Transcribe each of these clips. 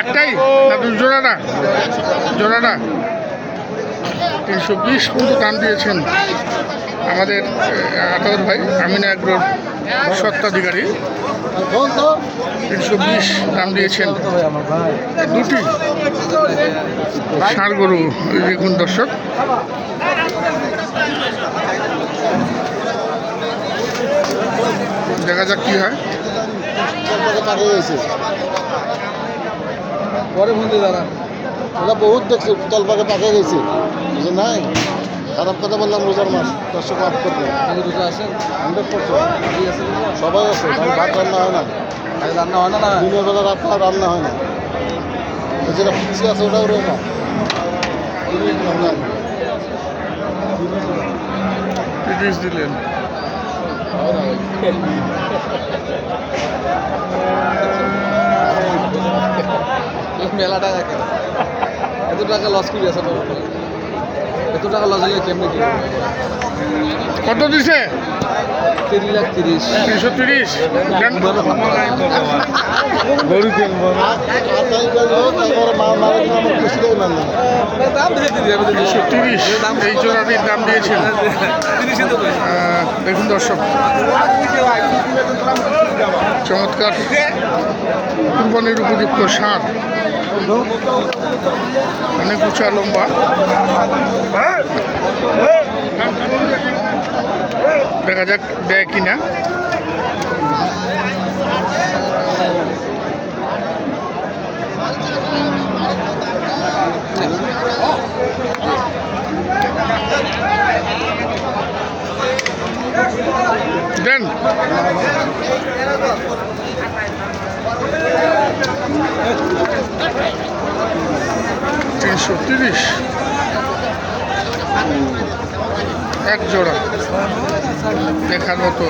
একটাই? জোড়াটা জোড়াটা তিনশো বিশ পর্যন্ত দাম দিয়েছেন আমাদের আতাউর ভাই, আমিনা আগ্রহ সত্ত্বাধিকারী। তিনশো বিশ দাম দিয়েছেন দুটি ষাঁড় গরু দেখুন দর্শক। দেখা যাক কি হয়। পরে দিয়ে দাঁড়া। ওরা বহুত দেখছে তলপাকে পাঠিয়ে গেছে। বুঝে নাই? খারাপ কথা বললাম রোজার মাস দর্শক মাফ করবে। রোজা আছে হান্ড্রেড পার্সেন্ট। সবাই আছে ভাত রান্না হয় না। রান্না হয় না দিনের বেলা রাত রান্না হয় না। যেটা পিছিয়ে আছে ওটাও রয়ে না দিলেন? মেলা টাকা এত টাকা লস করে। আছে এত টাকা লস হলে কেমনি কি কত দিছে? তিন লাখ তিরিশ। তিনশো তিরিশ। দেন। গরু কিনবো না তিনশো তিরিশ। এই জোড়াটির দাম দিয়েছেন। দেখুন দর্শক। চমৎকার কুরবানির উপযুক্ত ষাঁড় অনেক উঁচা লম্বা। দেখা যাক দেয় কিনা। দেন। তিনশো তিরিশ। এক জোড়া। দেখার মতো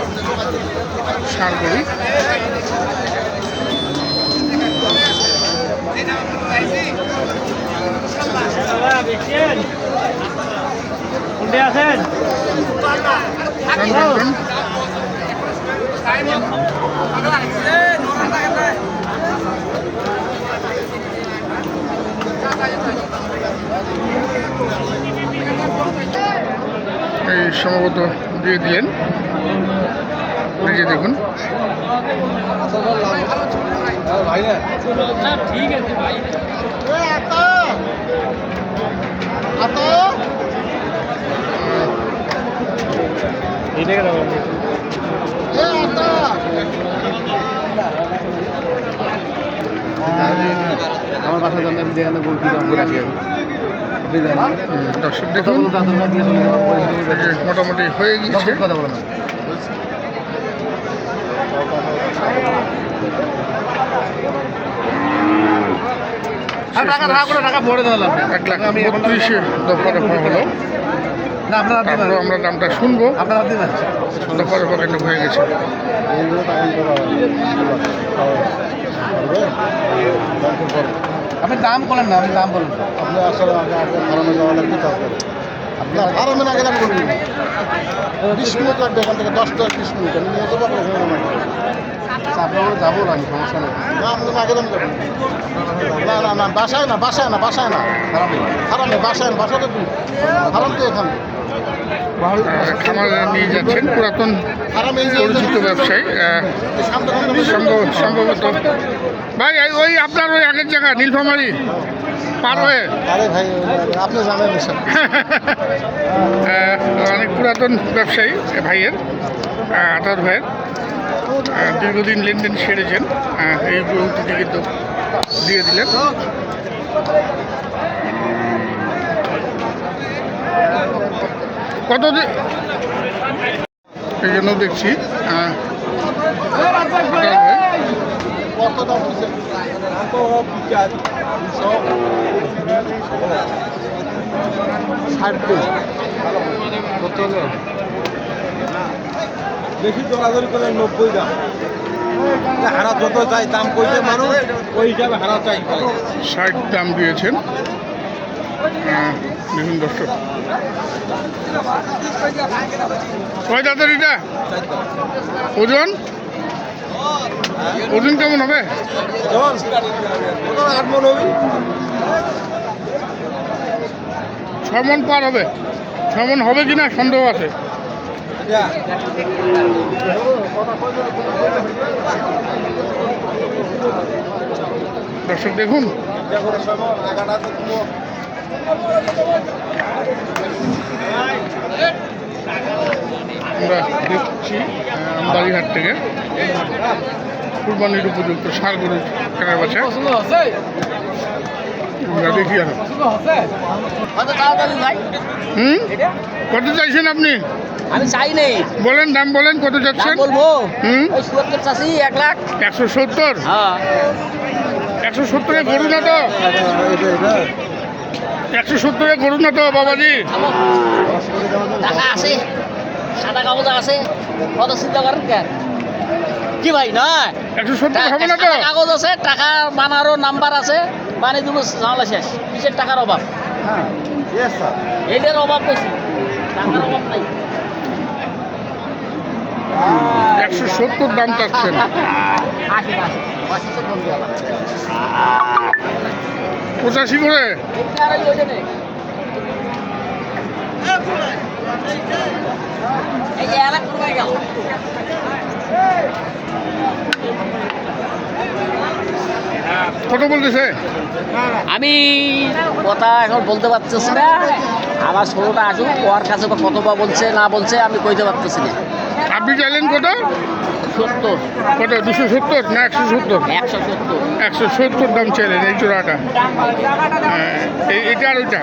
কোনটা আছেন দেন, দেন, দেন। এই সম্ভবত দিয়ে দিলেন দেখুন ঠিক আছে আমার বাসা জানলে আমি যেখানে বলছি আমি রাখি হুম, মোটামুটি হয়ে গিয়েছে টাকা করে টাকা দিলাম এক হলো না আপনারা আমরা দামটা শুনব আপনারা হয়ে গেছে আপনি দাম বলেন না আপনি দাম বলেন। আপনি আসলে ফার্মে যাওয়া লাগবে তারপরে আপনার ফার্মে আগে দাম করবেন বিশ মিনিট লাগবে এখান থেকে দশ দশ বিশ মিনিট। আমি নিয়ে যাব আপনার আপনার যাব না আমি সমস্যা নেই। না আপনি দাম করবেন না না না বাসায় না বাসায় না বাসায় না। বাসায় না বাসায় তো এখানে। খামারে নিয়ে যাচ্ছেন পুরাতন পরিচিত ব্যবসায়ী সম্ভব সম্ভবত। ভাই ওই আপনার ওই আগের জায়গা নীলফামারি পার হয়ে। আরে ভাই আপনি জানেন অনেক পুরাতন ব্যবসায়ী ভাইয়ের আতার ভাইয়ের। দীর্ঘদিন লেনদেন সেরেছেন এই গরুটি কিন্তু দিয়ে দিলেন। কত এই জন্য দেখছি। বেশি দৌড়াদৌড়ি করে নব্বই দাম। হারা যত চাই দাম কইতে মানুষ ওই হিসাবে হারা চাই। ষাট দাম দিয়েছেন। দেখুন দর্শক। কয় দাঁতের এটা? ওজন? ওজন কেমন হবে? আট মন হবি। ছ মন পার হবে। ছ মন হবে কিনা সন্দেহ আছে। দর্শক দেখুন। আমরা দেখছি আহ, থেকে। কুরবানির উপযুক্ত সার গরু কেনার বাচ্চা আমরা দেখি আর। হুম? কত চাইছেন আপনি? আমি চাই নেই বলেন দাম বলেন কত যাচ্ছেন বলব। হুম? সুরক্ষের চাষি এক লাখ। একশো সত্তর? হ্যাঁ। একশো সত্তরে গরু না তো? একশো সত্তরে গরু না তো বাবাজি? টাকা আছে সাদা কাগজ আছে কত চিন্তা করেন কেন? কি ভাই নয়? একশো সত্তর হবে না তো? কাগজ আছে টাকা বানারও নাম্বার আছে বানিয়ে দেবো ঝামেলা শেষ। কিসের টাকার অভাব? হ্যাঁ এদের অভাব বেশি টাকার অভাব নাই। একশো সত্তর দাম চাচ্ছেন। আশি কম। পঁচাশি করে। কত বলতেছে? আমি কথা এখন বলতে পারতেছি না। আমার ষোলোটা আসুক ওর কাছে কত বা বলছে না বলছে আমি কইতে পারতেছি না। আপনি চাইলেন কত? সত্তর। কত? দুশো সত্তর না একশো সত্তর? একশো সত্তর। একশো সত্তর দাম চাইলেন এই চূড়াটা হ্যাঁ, এই- এটা আর ওইটা?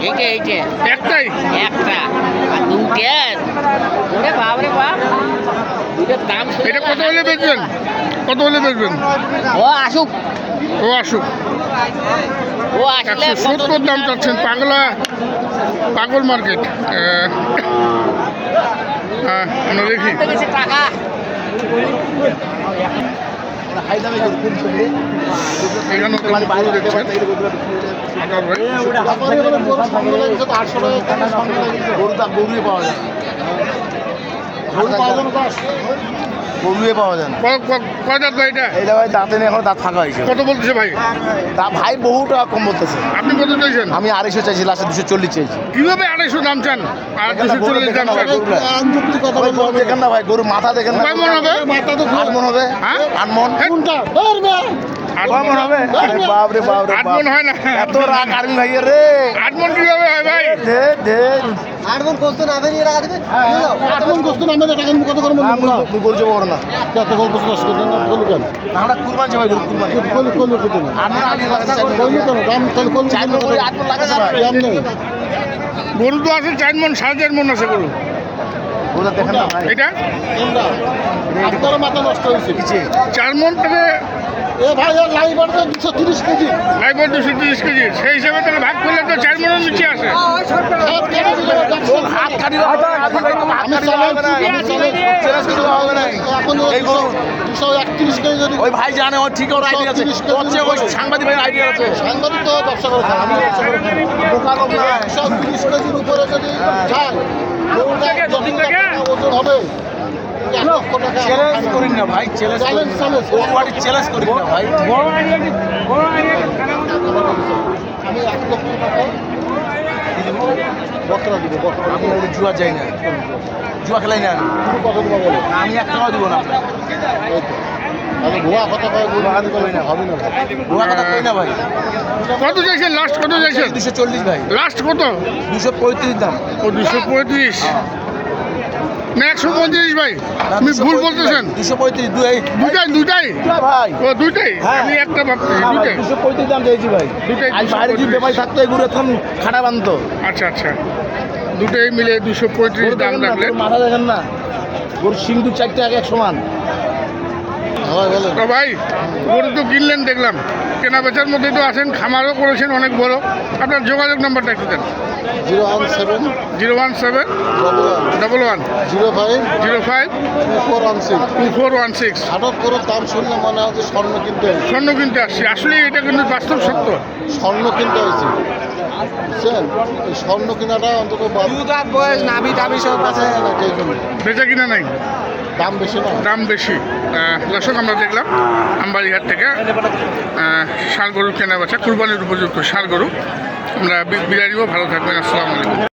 এইটা এইটা। একটাই? একটা। আর দুটা ওরে বাপ রে বাপ। দুটার দাম এটা কত হলে বেচবেন? কত হলে বেচবেন? ও আসুক। ও আসুক। ও আসলে সত্তর দাম চাচ্ছেন পাগলা পাগল মার্কেট। আমরা দেখি। আটশো টাকা গরু তা গরুই পাওয়া যায়। গরু পাওয়া যায়। না গরুই পাওয়া যায় না। কয় দাঁত ভাই এটা এইটা ভাই দাঁতে নেই এখন দাঁত ফাঁকা হয়েছে কত বলতেছে ভাই? তা ভাই বহু টাকা কম বলতেছে। আপনি কত চাইছেন? আমি আড়াইশো চাইছি লাস্টে দুশো চল্লিশ চাইছি। কীভাবে আড়াইশো দাম চান? আর দুশো চল্লিশ দাম চান? দেখেন না ভাই গরু মাথা দেখেন না কয় মন হবে? আট মন হবে। হ্যাঁ? আট মন কয় মন হবে? বাপ রে বাপ রে। মন হয় না। এত রাগ আর্মি ভাইয়ের রে। আট মন কীভাবে হয় ভাই? দে দে আট মন না আগে আমি গরু যাব না। আমরা কুরবান আগে লাগছে চার মন আট মন লাগে গরু তো আছে চার মন সাড়ে চার মন আছে গরু। এটা? মাথা নষ্ট হয়েছে। চার মন থেকে এ ভাই লাইভ বাড়তে দুশো তিরিশ কেজি। লাইবার দুশো তিরিশ কেজি। সেই হিসাবে তাহলে ভাগ করলে তো চার মনের নিচে আসে। দুশো একত্রিশ কেজি যদি ওই ভাই জানে ওর ঠিক ওর আইডিয়া আছে। ওই সাংবাদিক ভাই আইডিয়া আছে। সাংবাদিক তো ব্যবসা করে আমি ব্যবসা করে তিরিশ কেজির উপরে যদি যায় ওজন হবে চ্যালেঞ্জ করি না ভাই চ্যালেঞ্জ করি চ্যালেঞ্জ বাড়ি না ভাই। আমি এক লক্ষ টাকা বকরা দিব বকরা। আমি জুয়া যাই না। জুয়া খেলাই না। আমি। এক টাকাও দিব না এই আমি ভুয়া কথা কয়ে গরু হানি না হবে না। কথা কই না ভাই। কত চাইছেন? লাস্ট কত চাইছেন? দুশো চল্লিশ ভাই। লাস্ট কত? দুশো পঁয়ত্রিশ দাম। ও দুশো পঁয়ত্রিশ। না একশো পঁয়ত্রিশ ভাই। আপনি ভুল বলতেছেন। দুশো পঁয়ত্রিশ দুই। দুটাই দুটাই ভাই। ও দুইটাই? হ্যাঁ। আমি একটা ভাবতেছি দুটাই দুশো পঁয়ত্রিশ দাম ভাই। দুটাই আজ বাইরে যদি 235 ব্যাপারী থাকতো এগুলো এখন খাটা বানতো আচ্ছা আচ্ছা। দুটোই মিলে দুশো পঁয়ত্রিশ দাম না, রাখলেন গরুর মাথা দেখেন না। গরুর সিং দু চারটে এক সমান। ভাই বলেন তো ভাই গরু তো কিনলেন দেখলাম। কেনা বেচার মধ্যে তো আছেন খামারও করেছেন অনেক বড়। আপনার যোগাযোগ নাম্বারটা একটু দেন। Zero one seven zero one seven double one double one zero five zero five two four one six two four one six. হঠাৎ করে দাম শুনলে মনে হয় যে স্বর্ণ কিনতে স্বর্ণ কিনতে আসছি। আসলে এটা কিন্তু বাস্তব সত্য। স্বর্ণ কিনতে হয়েছে। বুঝছেন? স্বর্ণ কেনাটা অন্তত বাদ- বয়স নাবি টাবি সব আছে নাকি এই বেচা কিনা নাই? দাম বেশি দাম বেশি। দর্শক আমরা দেখলাম আমবাড়িহাট থেকে ষাড় গরু কেনা বেচা কুরবানির উপযুক্ত ষাড় গরু। আমরা বিদায় ভালো থাকবেন আসসালামু আলাইকুম।